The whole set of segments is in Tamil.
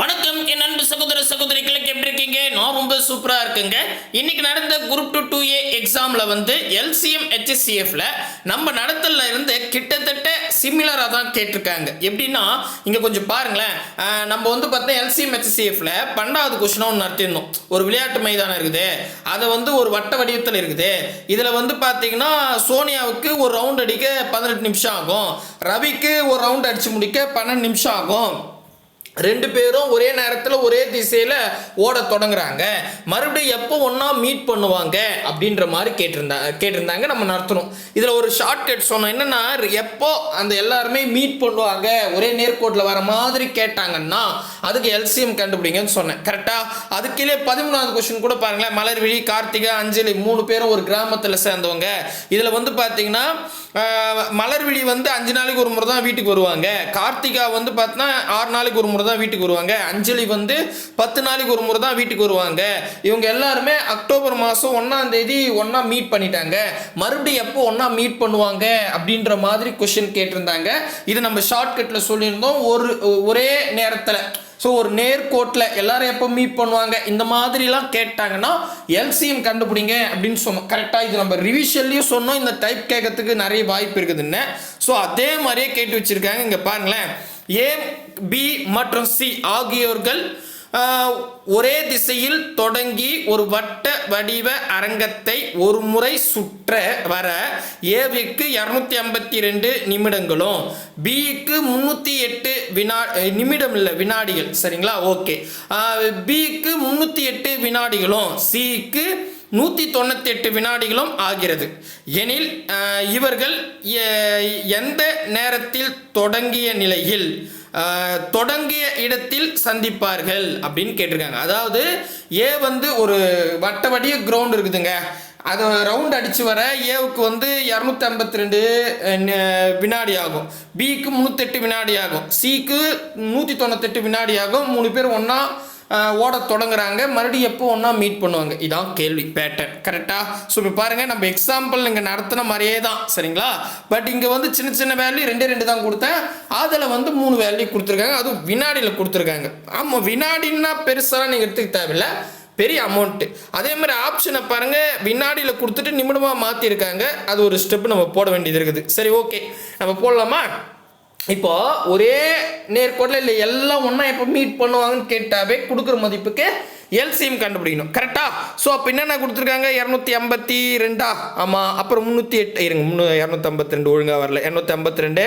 வணக்கம். என் அன்பு சகோதர சகோதரிகளுக்கு எப்படி இருக்கீங்க? நான் ரொம்ப சூப்பராக இருக்குங்க. இன்னைக்கு நடந்த குரூப் டூ டூ ஏ எக்ஸாமில் வந்து எல்சிஎம் ஹெச்எஸ்சிஎஃப்ல நம்ம நடத்தல இருந்து கிட்டத்தட்ட சிமிலராக தான் கேட்டிருக்காங்க. எப்படின்னா இங்கே கொஞ்சம் பாருங்களேன். நம்ம வந்து பார்த்தா எல்சிஎம் ஹெச்எஸ்சிஎஃப்ல பன்னெண்டாவது கொஸ்டினாக ஒன்று நடத்திருந்தோம் ஒரு விளையாட்டு மைதானம் இருக்குது. அதை வந்து ஒரு வட்ட வடிவத்தில் இருக்குது. இதில் வந்து பார்த்தீங்கன்னா சோனியாவுக்கு ஒரு ரவுண்ட் அடிக்க பதினெட்டு நிமிஷம் ஆகும். ரவிக்கு ஒரு ரவுண்ட் அடிச்சு முடிக்க பன்னெண்டு நிமிஷம் ஆகும். ரெண்டு பேரும் ஒரே நேரத்தில் ஒரே திசையில் ஓட தொடங்குறாங்க. மறுபடியும் எப்போ ஒன்றா மீட் பண்ணுவாங்க அப்படின்ற மாதிரி கேட்டிருந்தாங்க கேட்டிருந்தாங்க. நம்ம நடத்தணும் இதில் ஒரு ஷார்ட்கட் சொன்னோம். என்னன்னா எப்போ அந்த எல்லாருமே மீட் பண்ணுவாங்க ஒரே நேர்கோட்டில் வர மாதிரி கேட்டாங்கன்னா அதுக்கு எல்சிஎம் கண்டுபிடிங்கன்னு சொன்னேன். கரெக்டாக அதுக்கிலே பதிமூணாவது கொஸ்டின் கூட பாருங்களேன். மலர்விழி கார்த்திகா அஞ்சலி மூணு பேரும் ஒரு கிராமத்தில் சேர்ந்தவங்க. இதில் வந்து பார்த்தீங்கன்னா மலர்விழி வந்து அஞ்சு நாளைக்கு ஒரு முறை தான் வீட்டுக்கு வருவாங்க. கார்த்திகா வந்து பார்த்தீங்கன்னா ஆறு நாளைக்கு ஒரு முறை தான் வீட்டுக்கு வருவாங்க. அஞ்சலி வந்து பத்து நாளைக்கு ஒரு முறை தான் வீட்டுக்கு வருவாங்க. இவங்க எல்லாருமே அக்டோபர் மாதம் ஒன்றாம் தேதி ஒன்றா மீட் பண்ணிட்டாங்க. மறுபடியும் எப்போ ஒன்றா மீட் பண்ணுவாங்க அப்படின்ற மாதிரி கொஷின் கேட்டிருந்தாங்க. இது நம்ம ஷார்ட்கட்டில் சொல்லியிருந்தோம். ஒரு ஒரே நேரத்தில். ஸோ ஒரு நேர்கோட்டில் எல்லாரும் எப்போ மீட் பண்ணுவாங்க? இந்த மாதிரிலாம் கேட்டாங்கன்னா எல்சிஎம் கண்டுபிடிங்க அப்படின்னு சொன்னோம் கரெக்டாக இது நம்ம ரிவிஷன்லேயும் சொன்னோம். இந்த டைப் கேட்கறதுக்கு நிறைய வாய்ப்பு இருக்குதுன்னு ஸோ அதே மாதிரியே கேட்டு வச்சுருக்காங்க. இங்கே பாருங்களேன். ஏ பி மற்றும் சி ஆகியோர்கள் ஒரே திசையில் தொடங்கி ஒரு வட்ட வடிவ அரங்கத்தை ஒரு முறை சுற்ற வர ஏவிக்கு இரநூத்தி ஐம்பத்தி ரெண்டு நிமிடங்களும் பிக்கு முந்நூற்றி எட்டு வினா நிமிடம் இல்லை வினாடிகள். சரிங்களா? ஓகே. பிக்கு முந்நூற்றி எட்டு வினாடிகளும் சிக்கு நூற்றி தொண்ணூற்றி எட்டு வினாடிகளும் ஆகிறது. எனில் இவர்கள் எந்த நேரத்தில் தொடங்கிய நிலையில் தொடங்கிய இடத்தில் சந்திப்பார்கள் அப்படின்னு கேட்டிருக்காங்க. அதாவது ஏ வந்து ஒரு வட்ட வடிய கிரவுண்ட் இருக்குதுங்க. அதை ரவுண்ட் அடித்து வர ஏவுக்கு வந்து இரநூத்தி ஐம்பத்தி ரெண்டு வினாடி ஆகும் பிக்கு முந்நூற்றெட்டு வினாடி ஆகும் சிக்கு நூற்றி தொண்ணூத்தெட்டு வினாடி ஆகும் மூணு பேர் ஒன்றா ஓட தொடங்குறாங்க. மறுபடியும் எப்போ ஒன்றா மீட் பண்ணுவாங்க? இதான் கேள்வி பேட்டர்ன் கரெக்டாக ஸோ இப்போ பாருங்கள் நம்ம எக்ஸாம்பிள் இங்கே நடத்தின மாதிரியே தான் சரிங்களா? பட் இங்கே வந்து சின்ன சின்ன வேல்யூ ரெண்டே ரெண்டு தான் கொடுத்தேன். அதில் வந்து மூணு வேல்யூ கொடுத்துருக்காங்க. அதுவும் வினாடியில் கொடுத்துருக்காங்க. ஆமாம் வினாடின்னா பெருசாக நீங்கள் எடுத்துக்க தேவையில்ல. பெரிய அமௌண்ட்டு அதே மாதிரி ஆப்ஷனை பாருங்கள் வினாடியில் கொடுத்துட்டு நிமிடமாக மாற்றிருக்காங்க அது ஒரு ஸ்டெப் நம்ம போட வேண்டியது இருக்குது. சரி ஓகே நம்ம போடலாமா? இப்போ ஒரே நேர்கோட்டில் இல்லை எல்லாம் ஒன்றா எப்போ மீட் பண்ணுவாங்கன்னு கேட்டாவே கொடுக்குற மதிப்புக்கு எல்சிஎம் கண்டுபிடிக்கணும். கரெக்டா ஸோ அப்போ என்னென்ன கொடுத்துருக்காங்க? இரநூத்தி ஐம்பத்தி ரெண்டா? ஆமாம் அப்புறம் முந்நூற்றி எட்டு இருங்க முந்நூ இரநூத்தி ஐம்பத்தி ரெண்டு ஒழுங்காக வரல. இரநூத்தி ஐம்பத்தி ரெண்டு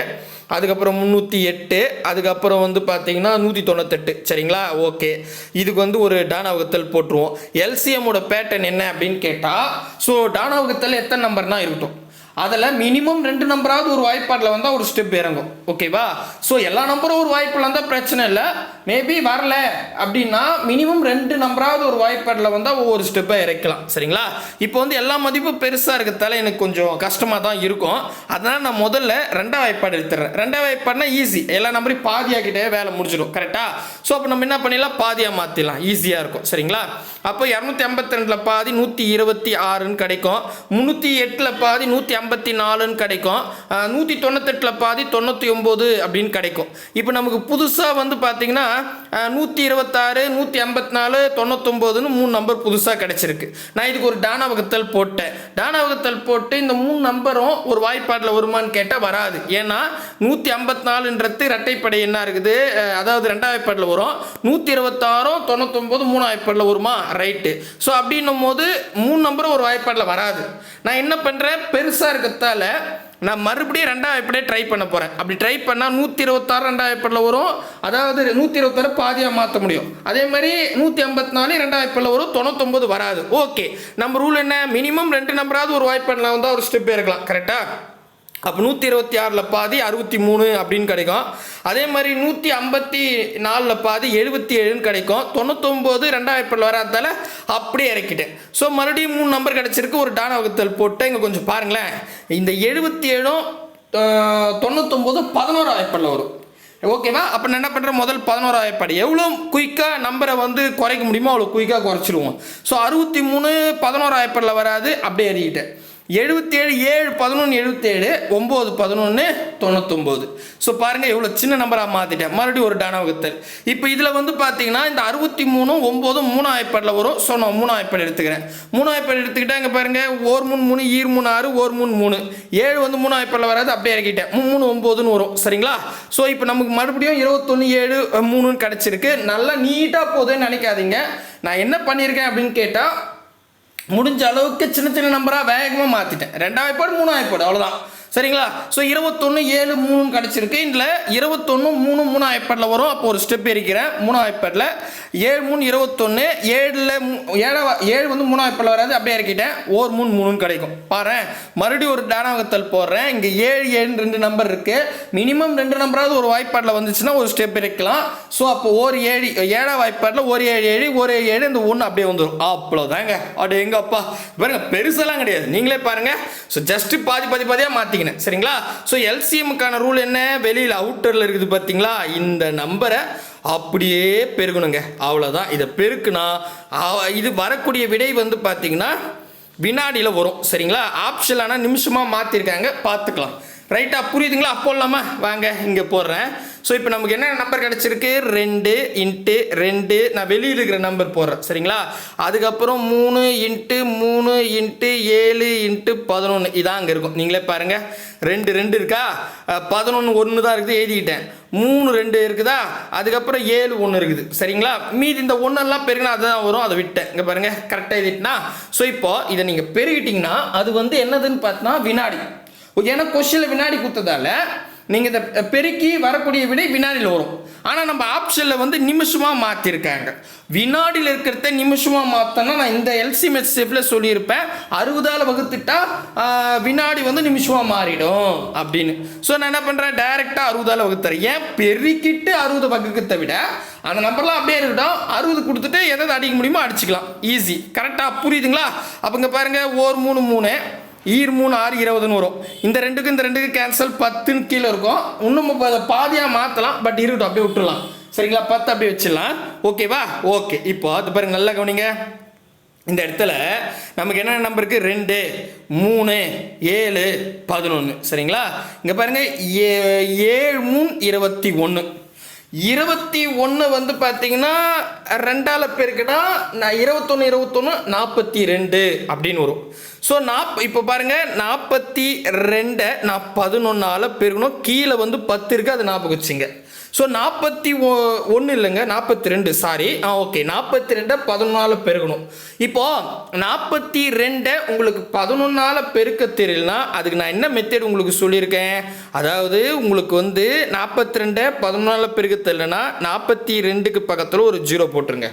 அதுக்கப்புறம் முந்நூற்றி எட்டு அதுக்கப்புறம் வந்து பார்த்தீங்கன்னா நூற்றி தொண்ணூத்தெட்டு. சரிங்களா? ஓகே இதுக்கு வந்து ஒரு டானாவகத்தல் போட்டுருவோம். எல்சிஎம்மோட பேட்டர்ன் என்ன அப்படின்னு கேட்டால் ஸோ டானாவகத்தல் எத்தனை நம்பர்னா இருக்கட்டும். அதில் மினிமம் ரெண்டு நம்பராவது ஒரு வாய்ப்பாட்டில் வந்தால் ஒரு ஸ்டெப் இறங்கும். ஓகேவா ஸோ எல்லா நம்பரும் ஒரு வாய்ப்பில் வந்தால் பிரச்சனை இல்லை. மேபி வரல அப்படின்னா மினிமம் ரெண்டு நம்பராவது ஒரு வாய்ப்பாட்டில் வந்தால் ஒவ்வொரு ஸ்டெப்பாக இறக்கலாம். சரிங்களா? இப்போ வந்து எல்லா மதிப்பும் பெருசாக இருக்கிறதால எனக்கு கொஞ்சம் கஷ்டமாக தான் இருக்கும். அதனால் நான் முதல்ல ரெண்டாம் வாய்ப்பாடு எடுத்துறேன் ரெண்டாம் வாய்ப்பாடுனா ஈஸி எல்லா நம்பரையும் பாதியாக்கிட்டே வேலை முடிச்சிடும் கரெக்டாக ஸோ அப்போ நம்ம என்ன பண்ணிடலாம்? பாதியாக மாற்றிடலாம் ஈஸியாக இருக்கும். சரிங்களா? அப்போ இரநூத்தி ஐம்பத்தி ரெண்டில் பாதி நூற்றி இருபத்தி ஆறுன்னு கிடைக்கும். முந்நூற்றி எட்டில் பாதி நூற்றி ஐம்பத்தி நாலுன்னு கிடைக்கும். நூற்றி தொண்ணூத்தெட்டில் பாதி தொண்ணூற்றி ஒம்பது அப்படின்னு கிடைக்கும். இப்போ நமக்கு புதுசாக வந்து பார்த்தீங்கன்னா நூற்றி இருபத்தாறு நூற்றி ஐம்பத்தி நாலு தொண்ணூத்தொம்போதுன்னு மூணு நம்பர் புதுசாக கிடைச்சிருக்கு. நான் இதுக்கு ஒரு டானா வகுத்தல் போட்டேன். டானா வகுத்தல் போட்டு இந்த மூணு நம்பரும் ஒரு வாய்ப்பாட்டில் வருமான்னு கேட்டால் வராது. ஏன்னா நூற்றி ஐம்பத்தி நாலுன்றது இரட்டைப்படை என்ன இருக்குது. அதாவது ரெண்டாம் வாய்ப்பாட்டில் வரும். நூற்றி இருபத்தாறும் தொண்ணூத்தொம்பது மூணு வாய்ப்பாட்டில் வருமா? ரைட்டு ஸோ அப்படின்னும் போது மூணு நம்பரும் ஒரு வாய்ப்பாட்டில் வராது. நான் என்ன பண்ணுறேன் பெருசாக இருக்கிறதால நான் மறுபடியும் ரெண்டாம் வாய்ப்பாடே ட்ரை பண்ண போகிறேன் அப்படி ட்ரை பண்ணால் நூற்றி இருபத்தாறு ரெண்டாம் வாய்ப்பாடில் வரும். அதாவது நூற்றி இருபத்தாறு பாதியாக மாற்ற முடியும். அதே மாதிரி நூற்றி ஐம்பத்தி நாலு ரெண்டாம் வாய்ப்பாடில் வரும். தொண்ணூத்தொம்பது வராது. ஓகே நம்ம ரூல் என்ன? மினிமம் ரெண்டு நம்பராவது ஒரு வாய்ப்பாடில் வந்தால் ஒரு ஸ்டெப் இருக்கலாம். கரெக்டாக அப்போ நூற்றி இருபத்தி ஆறில் பாதி அறுபத்தி மூணு அப்படின்னு கிடைக்கும். அதே மாதிரி நூற்றி ஐம்பத்தி நாலில் பாதி எழுபத்தி ஏழுன்னு கிடைக்கும். தொண்ணூத்தொம்பது ரெண்டாம் ஏப்ரல் வராதால அப்படியே இறக்கிட்டேன். ஸோ மறுபடியும் மூணு நம்பர் கிடச்சிருக்கு. ஒரு டான வகுத்தல் போட்டு இங்கே கொஞ்சம் பாருங்களேன். இந்த எழுபத்தி ஏழும் தொண்ணூத்தொம்பது பதினோரா ஏப்ரலில் வரும். ஓகேவா அப்போ நான் என்ன பண்ணுறேன் முதல் பதினோரா ஏற்பாடு எவ்வளோ குயிக்காக நம்பரை வந்து குறைக்க முடியுமோ அவ்வளோ குயிக்காக குறைச்சிருவோம். ஸோ அறுபத்தி மூணு பதினோரா ஏப்ரலில் வராது. அப்படியே எழுதிக்கிட்டேன் எழுபத்தேழு ஏழு பதினொன்று எழுபத்தேழு ஒம்பது பதினொன்று தொண்ணூத்தொம்பது. ஸோ பாருங்கள் எவ்வளோ சின்ன நம்பராக மாற்றிட்டேன் மறுபடியும் ஒரு டானா வகுத்தல். இப்போ இதில் வந்து பார்த்தீங்கன்னா இந்த அறுபத்தி மூணும் ஒம்போதும் மூணு ஐப்பேடில் வரும். ஸோ நான் மூணு ஐப்பேட் எடுத்துக்கிறேன். மூணு ஐப்பேட் எடுத்துக்கிட்டேன் இங்கே பாருங்கள் ஓர் மூணு மூணு ஈர் மூணு ஆறு ஓர் மூணு மூணு. ஏழு வந்து மூணு ஐப்பேடில் வராது அப்படியே இறக்கிட்டேன். மூணு மூணு ஒம்போதுன்னு வரும். சரிங்களா? ஸோ இப்போ நமக்கு மறுபடியும் இருபத்தொன்று ஏழு மூணுன்னு கிடச்சிருக்கு. நல்லா நீட்டாக போகுதுன்னு நினைக்காதீங்க. நான் என்ன பண்ணியிருக்கேன் அப்படின்னு கேட்டால் முடிஞ்ச அளவுக்கு சின்ன சின்ன நம்பராக வேகமாக மாற்றிட்டேன் ரெண்டாவது ஐப்பாடு மூணு ஐப்பாடு அவ்வளோதான் சரிங்களா? ஸோ இருபத்தொன்று ஏழு மூணு கிடச்சிருக்கு. இதில் இருபத்தொன்று மூணு மூணு ஐப்பேடில் வரும். அப்போ ஒரு ஸ்டெப் இருக்கிறேன் மூணு ஐப்பேடில் ஏழு மூணு இருபத்தொன்று ஏழில் ஏழா ஏழு வந்து மூணு ஐப்பேடில் வராது. அப்படியே இறக்கிட்டேன். ஓர் மூணு மூணுன்னு கிடைக்கும். பாரு மறுபடியும் ஒரு டானாவகத்தல் போடுறேன். இங்கே ஏழு ஏழு ரெண்டு நம்பர் இருக்குது மினிமம் ரெண்டு நம்பராவது ஒரு வாய்ப்பாடில் வந்துச்சுன்னா ஒரு ஸ்டெப் இருக்கலாம் ஸோ அப்போ ஒரு ஏழு ஏழாம் வாய்ப்பாடில் ஒரு ஏழு ஏழு ஒரு ஏழு ஏழு இந்த ஒன்று அப்படியே வந்துடும் அவ்வளோதாங்க அப்படி எங்கப்பா பாருங்க பெருசெல்லாம் கிடையாது. நீங்களே பாருங்க. ஸோ ஜஸ்ட்டு பாதி பாதி பாதியாக மாற்றிக்கினேன் சரிங்களா? ஸோ எல்சிஎம்க்கான ரூல் என்ன? வெளியில் அவுட்டரில் இருக்குது பார்த்தீங்களா இந்த நம்பரை அப்படியே பெருகணுங்க. அவ்வளோதான் இதை பெருக்குனா இது வரக்கூடிய விடை வந்து பார்த்தீங்கன்னா வினாடியில் வரும். சரிங்களா? ஆப்ஷன் ஆனால் நிமிஷமாக மாற்றிருக்காங்க பார்த்துக்கலாம். ரைட்டாக புரியுதுங்களா? அப்போ இல்லாமல் வாங்க இங்கே போடுறேன். ஸோ இப்போ நமக்கு என்ன நம்பர் கிடச்சிருக்கு? ரெண்டு இன்ட்டு ரெண்டு. நான் வெளியில் இருக்கிற நம்பர் போடுறேன். சரிங்களா? அதுக்கப்புறம் மூணு இன்ட்டு மூணு இன்ட்டு ஏழு இன்ட்டு பதினொன்று இதான் அங்கே இருக்கும். நீங்களே பாருங்கள் ரெண்டு ரெண்டு இருக்கா? பதினொன்று ஒன்று தான் இருக்குது. எழுதிக்கிட்டேன். மூணு ரெண்டு இருக்குதா? அதுக்கப்புறம் ஏழு ஒன்று இருக்குது. சரிங்களா? மீதி இந்த ஒன்றெல்லாம் பெருகினா அதுதான் வரும். அதை விட்டேன். இங்கே பாருங்கள் கரெக்டாக எழுதிட்டுனா? ஸோ இப்போ இதை நீங்கள் பெருகிட்டிங்கன்னா அது வந்து என்னதுன்னு பார்த்தா வினாடி. ஏன்னா கொஸ்டினில் வினாடி கொடுத்ததால நீங்கள் இதை பெருக்கி வரக்கூடிய விடை வினாடியில் வரும். ஆனால் நம்ம ஆப்ஷனில் வந்து நிமிஷமாக மாற்றிருக்காங்க வினாடியில் இருக்கிறத நிமிஷமாக மாற்றோன்னா நான் இந்த எல்சி ஸ்டெப்பில் சொல்லியிருப்பேன். அறுபதால் வகுத்துட்டா வினாடி வந்து நிமிஷமாக மாறிடும் அப்படின்னு. ஸோ நான் என்ன பண்ணுறேன் டைரெக்டாக அறுபதால் வகுத்துறேன். ஏன்? பெருக்கிட்டு அறுபது வகுக்கத்தை விட அந்த நம்பர்லாம் அப்படியே இருக்கட்டும். அறுபது கொடுத்துட்டு எதாவது அடிக்க முடியுமோ அடிச்சுக்கலாம். ஈஸி கரெக்டாக புரியுதுங்களா? அப்போங்க பாருங்கள் ஓர் மூணு மூணு. ஈர் மூணு ஆறு இருபதுன்னு வரும். இந்த ரெண்டுக்கும் இந்த ரெண்டுக்கு கேன்சல் பத்துன்னு கீழே இருக்கும். இன்னும் இப்போ அதை பாதியாக மாற்றலாம் பட் இருக்கட்டும் அப்படியே விட்டுலாம் சரிங்களா? பத்து அப்படியே வச்சிடலாம். ஓகேவா ஓகே இப்போ அது பாருங்க நல்லா கவனிங்க. இந்த இடத்துல நமக்கு என்ன நம்பர் இருக்குது ரெண்டு மூணு ஏழு பதினொன்று சரிங்களா? இங்கே பாருங்கள் ஏ ஏழு மூணு இருபத்தி ஒன்று இருபத்தி ஒன்று வந்து பார்த்தீங்கன்னா ரெண்டால் பெருக்குனா நான் இருபத்தொன்று இருபத்தொன்று நாற்பத்தி ரெண்டு அப்படின்னு வரும். ஸோ நாப் இப்போ பாருங்கள் நாற்பத்தி ரெண்டை நான் பதினொன்னால் பெருக்கணும். கீழே வந்து பத்து இருக்குது அது ஞாபகம் வச்சுங்க. ஸோ நாற்பத்தி ஒன்று இல்லைங்க நாற்பத்தி ரெண்டு சாரி ஆ ஓகே நாற்பத்தி ரெண்டை பதினொன்றால் பெருகணும். இப்போது நாற்பத்தி ரெண்டை உங்களுக்கு பதினொன்றால் பெருக்க தெரியலனா அதுக்கு நான் என்ன மெத்தட் உங்களுக்கு சொல்லியிருக்கேன்? அதாவது உங்களுக்கு வந்து நாற்பத்தி ரெண்டை பதினொன்றால் பெருக்க தெரியலனா நாற்பத்தி ரெண்டுக்கு பக்கத்தில் ஒரு ஜீரோ போட்டுருங்க.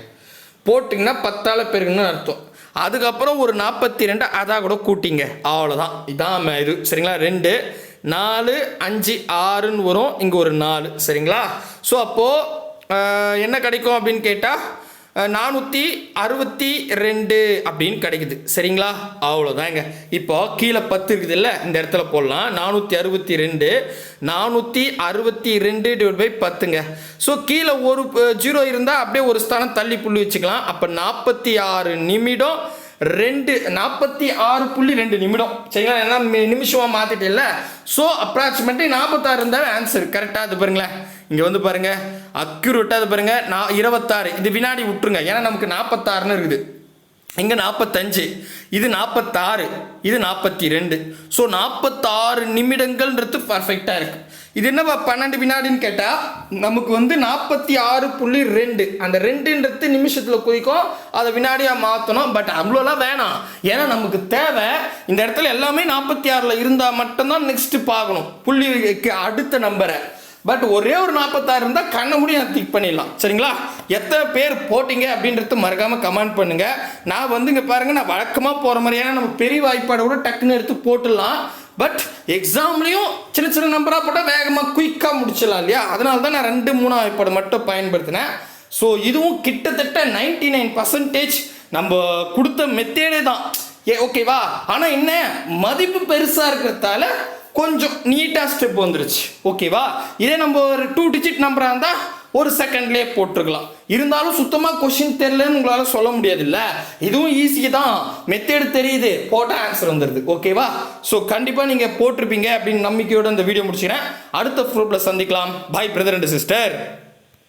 போட்டிங்கன்னா பத்தால் பெருக்கணும்னு அர்த்தம். அதுக்கப்புறம் ஒரு நாற்பத்தி ரெண்டு அதாக கூட கூட்டிங்க. அவ்வளோதான் இதான் இது. சரிங்களா? ரெண்டு. நாலு அஞ்சு ஆறுன்னு வரும். இங்கே ஒரு நாலு. சரிங்களா? ஸோ அப்போது என்ன கிடைக்கும் அப்படின்னு கேட்டால் நானூற்றி அறுபத்தி ரெண்டு அப்படின்னு கிடைக்குது. சரிங்களா? அவ்வளோதாங்க இப்போ கீழே பத்து இருக்குது இல்லை இந்த இடத்துல போடலாம். நானூற்றி அறுபத்தி ரெண்டு. நானூற்றி அறுபத்தி ரெண்டு டிவைட் பை பத்துங்க. ஸோ கீழே ஒரு ஜீரோ இருந்தால் அப்படியே ஒரு ஸ்தானம் தள்ளி புள்ளி வச்சுக்கலாம். அப்போ நாற்பத்தி ஆறு நிமிடம் ரெண்டு நாற்பத்தி ஆறு புள்ளி ரெண்டு நிமிடம். சரிங்களா? ஏன்னா மி- நிமிஷமா இல்லை ஸோ அப்ராக்சிமேட்லி நாற்பத்தாறு இருந்தால் ஆன்சர் கரெக்டாக அது பாருங்களேன். இங்கே வந்து பாருங்கள் அக்யூரேட்டாக அது பாருங்கள் நான் இருபத்தாறு. இது வினாடி விட்டுருங்க. ஏன்னா நமக்கு நாற்பத்தாறுன்னு இருக்குது. இங்கே நாற்பத்தஞ்சு இது நாற்பத்தாறு இது நாற்பத்தி ரெண்டு ஸோ நாற்பத்தாறு நிமிடங்கள்ன்றது பர்ஃபெக்டாக இருக்கு. இது என்னப்பா பன்னெண்டு வினாடின்னு கேட்டால் நமக்கு வந்து நாற்பத்தி ஆறு புள்ளி ரெண்டு. அந்த ரெண்டுன்றது நிமிஷத்தில் குறிக்கும் அதை வினாடியாக மாற்றணும் பட் அவ்வளோலாம் வேணாம். ஏன்னா நமக்கு தேவை. இந்த இடத்துல எல்லாமே நாற்பத்தி ஆறில் இருந்தால் மட்டும்தான் நெக்ஸ்ட்டு பார்க்கணும் புள்ளிக்கு அடுத்த நம்பரை பட் ஒரே ஒரு நாற்பத்தாறு இருந்தால் கண்ணை மூடி நான் திக் பண்ணிடலாம். சரிங்களா? எத்தனை பேர் போட்டிங்க அப்படின்றது மறக்காமல் கமெண்ட் பண்ணுங்கள் நான் வந்து இங்கே பாருங்கள் நான் வழக்கமாக போகிற மாதிரியான நம்ம பெரிய வாய்ப்பாடை கூட டக்குன்னு எடுத்து போட்டுடலாம். பட் எக்ஸாம்லேயும் சின்ன சின்ன நம்பராக போட்டால் வேகமாக குயிக்காக முடிச்சிடலாம் இல்லையா? அதனால தான் நான் ரெண்டு மூணு வாய்ப்பாடு மட்டும் பயன்படுத்தினேன். ஸோ இதுவும் கிட்டத்தட்ட நைன்டி நைன் பர்சன்டேஜ் நம்ம கொடுத்த மெத்தேடே தான். ஏ ஓகேவா ஆனால் என்ன? மதிப்பு பெருசாக இருக்கிறதால கொஞ்சம் நீட்டாக ஸ்டெப் வந்துருச்சு. ஓகேவா இதே நம்ம ஒரு டூ டிஜிட் நம்பராக இருந்தால் ஒரு செகண்ட்லேயே போட்டிருக்கலாம். இருந்தாலும் சுத்தமாக கொஷின் தெரியலன்னு உங்களால் சொல்ல முடியாதுல்ல? இதுவும் ஈஸி தான். மெத்தேடு தெரியுது. போட்டால் ஆன்சர் வந்துடுது ஓகேவா ஸோ கண்டிப்பாக நீங்கள் போட்டிருப்பீங்க அப்படின்னு நம்பிக்கையோட இந்த வீடியோ முடிச்சிக்கிறேன். அடுத்த ப்ரூஃபில் சந்திக்கலாம். பாய் பிரதர் அண்ட் சிஸ்டர்